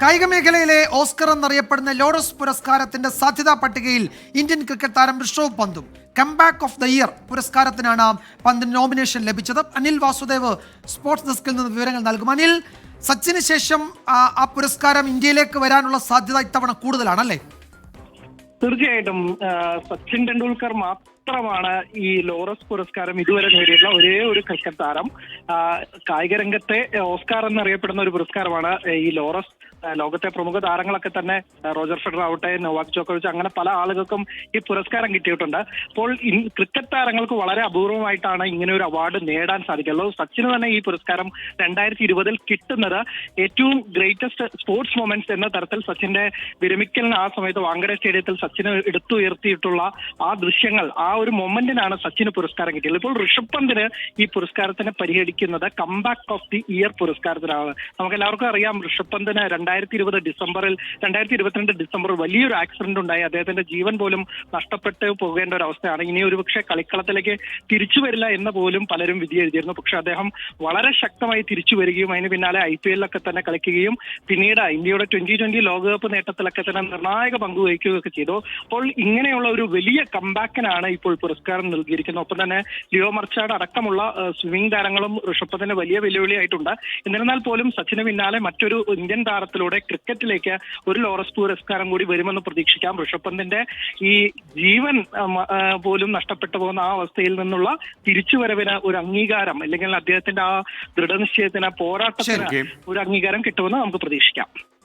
കായിക മേഖലയിലെ ഓസ്കർ എന്നറിയപ്പെടുന്ന ലോറസ് പുരസ്കാരത്തിന്റെ സാധ്യതാ പട്ടികയിൽ ഇന്ത്യൻ ക്രിക്കറ്റ് താരം ഋഷഭ് പന്തും കംബാക്ക് ഓഫ് ദ ഇയർ പുരസ്കാരത്തിനാണ് പന്തിന് നോമിനേഷൻ ലഭിച്ചത്. അനിൽ വാസുദേവ് സ്പോർട്സ് ഡെസ്കിൽ നിന്ന് വിവരങ്ങൾ നൽകും. അനിൽ സച്ചിന് ശേഷം ആ, പുരസ്കാരം ഇന്ത്യയിലേക്ക് വരാനുള്ള സാധ്യത ഇത്തവണ കൂടുതലാണല്ലേ? തീർച്ചയായിട്ടും സച്ചിൻ ടെണ്ടുൽക്കർ മാത്രമാണ് ഈ ലോറസ് പുരസ്കാരം ഇതുവരെ നേടിയിട്ടുള്ള ഒരേ ഒരു ക്രിക്കറ്റ് താരം. കായിക രംഗത്തെ ഓസ്കാർ എന്നറിയപ്പെടുന്ന ഒരു പുരസ്കാരമാണ് ഈ ലോറസ്. ലോകത്തെ പ്രമുഖ താരങ്ങളൊക്കെ തന്നെ റോജർ ഫെഡർ ആവട്ടെ നൊവാക് ജോക്കോവിച്ച് അങ്ങനെ പല ആളുകൾക്കും ഈ പുരസ്കാരം കിട്ടിയിട്ടുണ്ട്. അപ്പോൾ ക്രിക്കറ്റ് താരങ്ങൾക്ക് വളരെ അപൂർവമായിട്ടാണ് ഇങ്ങനെ ഒരു അവാർഡ് നേടാൻ സാധിക്കുള്ളൂ സച്ചിന് തന്നെ ഈ പുരസ്കാരം രണ്ടായിരത്തി ഇരുപതിൽ കിട്ടുന്നത് ഏറ്റവും ഗ്രേറ്റസ്റ്റ് സ്പോർട്സ് മൊമെന്റ്സ് എന്ന തരത്തിൽ സച്ചിന്റെ വിരമിക്കലിന് ആ സമയത്ത് വാങ്കഡെ സ്റ്റേഡിയത്തിൽ സച്ചിന് എടുത്തുയർത്തിയിട്ടുള്ള ആ ദൃശ്യങ്ങൾ ആ ഒരു മൊമെന്റിനാണ് സച്ചിന് പുരസ്കാരം കിട്ടിയത്. ഇപ്പോൾ ഋഷഭ് പന്തിന് ഈ പുരസ്കാരത്തിന് പരിഗണിക്കുന്നത് കംബാക്ക് ഓഫ് ദി ഇയർ പുരസ്കാരത്തിനാണ്. നമുക്ക് എല്ലാവർക്കും അറിയാം ഋഷഭ് പന്തിന് രണ്ടായിരത്തി ഇരുപത് ഡിസംബറിൽ രണ്ടായിരത്തി ഇരുപത്തിരണ്ട് ഡിസംബറിൽ വലിയൊരു ആക്സിഡന്റ് ഉണ്ടായി. അദ്ദേഹത്തിന്റെ ജീവൻ പോലും നഷ്ടപ്പെട്ട് പോകേണ്ട ഒരു അവസ്ഥയാണ്. ഇനി ഒരു പക്ഷേ കളിക്കളത്തിലേക്ക് തിരിച്ചു വരില്ല എന്ന് പോലും പലരും വിധി എഴുതിയിരുന്നു. പക്ഷെ അദ്ദേഹം വളരെ ശക്തമായി തിരിച്ചു വരികയും അതിന് പിന്നാലെ ഐ പി എല്ലിലൊക്കെ തന്നെ കളിക്കുകയും പിന്നീട് ഇന്ത്യയുടെ ട്വന്റി ട്വന്റി ലോകകപ്പ് നേട്ടത്തിലൊക്കെ തന്നെ നിർണായക പങ്കുവഹിക്കുകയൊക്കെ ചെയ്തു. അപ്പോൾ ഇങ്ങനെയുള്ള ഒരു വലിയ കംബാക്കിനാണ് ഇപ്പോൾ പുരസ്കാരം നൽകിയിരിക്കുന്നത് ഒപ്പം തന്നെ ലിയോ മർച്ചാട് അടക്കമുള്ള സ്വിമ്മിംഗ് താരങ്ങളും ഋഷഭ് പന്തിന് വലിയ വെല്ലുവിളിയായിട്ടുണ്ട്. എന്നിരുന്നാൽ പോലും സച്ചിന് പിന്നാലെ മറ്റൊരു ഇന്ത്യൻ താരത്തിലൂടെ ക്രിക്കറ്റിലേക്ക് ഒരു ലോറസ് പുരസ്കാരം കൂടി വരുമെന്ന് പ്രതീക്ഷിക്കാം. ഋഷഭ് പന്തിന്റെ ഈ ജീവൻ പോലും നഷ്ടപ്പെട്ടു പോകുന്ന ആ അവസ്ഥയിൽ നിന്നുള്ള തിരിച്ചുവരവിന് ഒരു അംഗീകാരം അല്ലെങ്കിൽ അദ്ദേഹത്തിന്റെ ആ ദൃഢനിശ്ചയത്തിന് പോരാട്ടത്തിന് ഒരു അംഗീകാരം കിട്ടുമെന്ന് നമുക്ക് പ്രതീക്ഷിക്കാം.